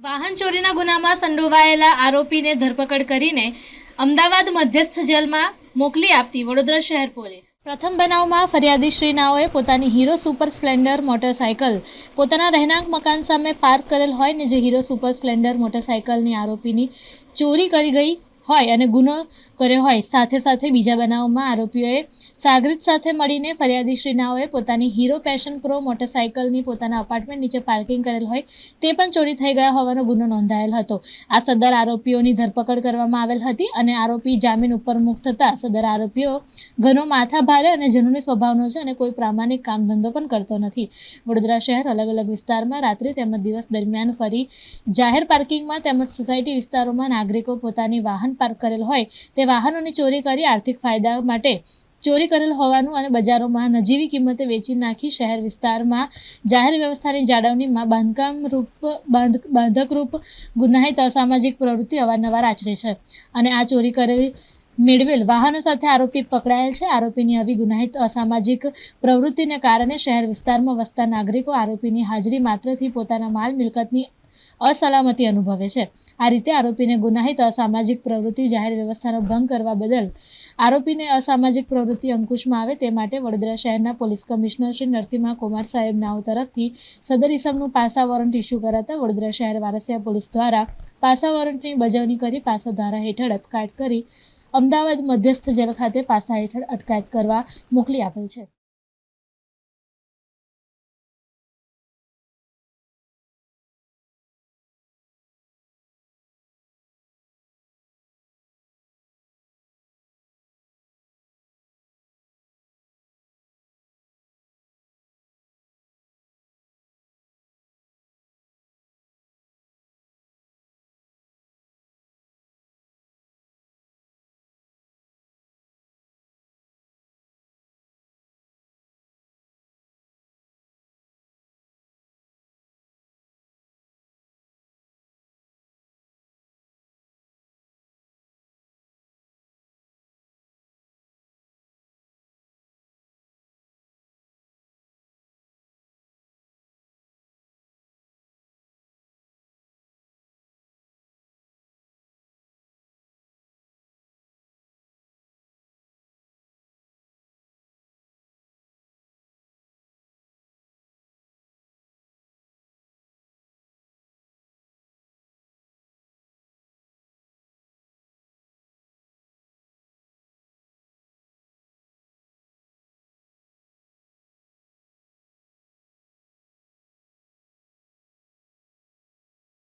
વાહન ચોરીના ગુનામાં સંડોવાયેલા આરોપીને ધરપકડ કરીને અમદાવાદ મધ્યસ્થ જેલમાં મોકલી આપતી વડોદરા શહેર પોલીસ. પ્રથમ બનાવમાં ફરિયાદી શ્રીનાઓએ પોતાની હીરો સુપર સ્પ્લેન્ડર મોટરસાયકલ પોતાના રહેણાંક મકાન સામે પાર્ક કરેલ હોય ને જે હીરો સુપર સ્પ્લેન્ડર મોટરસાયકલની આરોપીની ચોરી કરી ગઈ હોય અને ગુનો કર્યો હોય. સાથે સાથે બીજા બનાવમાં આરોપીઓએ સાગરીત સાથે મળીને ફરિયાદી શ્રી નાઓએ પોતાની હીરો પેશન પ્રો મોટરસાયકલની પોતાના અપાર્ટમેન્ટ નીચે પાર્કિંગ કરેલ હોય તે પણ ચોરી થઈ ગયા હોવાનો ગુનો નોંધાયેલ હતો. આ સદર આરોપીઓની ધરપકડ કરવામાં આવેલ હતી અને આરોપી જામીન ઉપર મુક્ત થતા સદર આરોપીઓ ઘણો માથા ભારે અને જનૂની સ્વભાવનો છે અને કોઈ પ્રામાણિક કામ ધંધો પણ કરતો નથી. વડોદરા શહેર અલગ અલગ વિસ્તારમાં રાત્રિ તેમજ દિવસ દરમિયાન ફરી જાહેર પાર્કિંગમાં તેમજ સોસાયટી વિસ્તારોમાં નાગરિકો પોતાની વાહન પાર્ક કરેલ હોય તે વાહનોની ચોરી કરી આર્થિક ફાયદા માટે ચોરી કરેલ હોવાનું અને બજારોમાં નજીવી કિંમતે વેચી નાખી શહેર વિસ્તારમાં જાહેર વ્યવસ્થાની જાળવણીમાં બાંધકામ રૂપ, બાંધ, બાંધકરૂપ ગુનાહિત અસામાજિક પ્રવૃત્તિ અવારનવાર આચરે છે. અને આ ચોરી કરેલી મેળવેલ વાહનો સાથે આરોપી પકડાયેલ છે. આરોપીની આવી ગુનાહિત અસામાજિક પ્રવૃત્તિને કારણે શહેર વિસ્તારમાં વસતા નાગરિકો આરોપીની હાજરી માત્રથી પોતાના માલ મિલકતની અસલામતી અનુભવે છે. આ રીતે આરોપીને ગુનાહિત અસામાજિક પ્રવૃત્તિ જાહેર વ્યવસ્થાનો ભંગ કરવા બદલ આરોપીને અસામાજિક પ્રવૃત્તિ અંકુશમાં આવે તે માટે વડોદરા શહેરના પોલીસ કમિશનર શ્રી નરસિંહા કુમાર સાહેબ નાઓ તરફથી સદર ઇસમનું પાસા વોરંટ ઇસ્યુ કરાતા વડોદરા શહેર વારસિયા પોલીસ દ્વારા પાસા વોરંટની બજવણી કરી પાસા ધારા હેઠળ અટકાયત કરી અમદાવાદ મધ્યસ્થ જેલ ખાતે પાસા હેઠળ અટકાયત કરવા મોકલી આપેલ છે.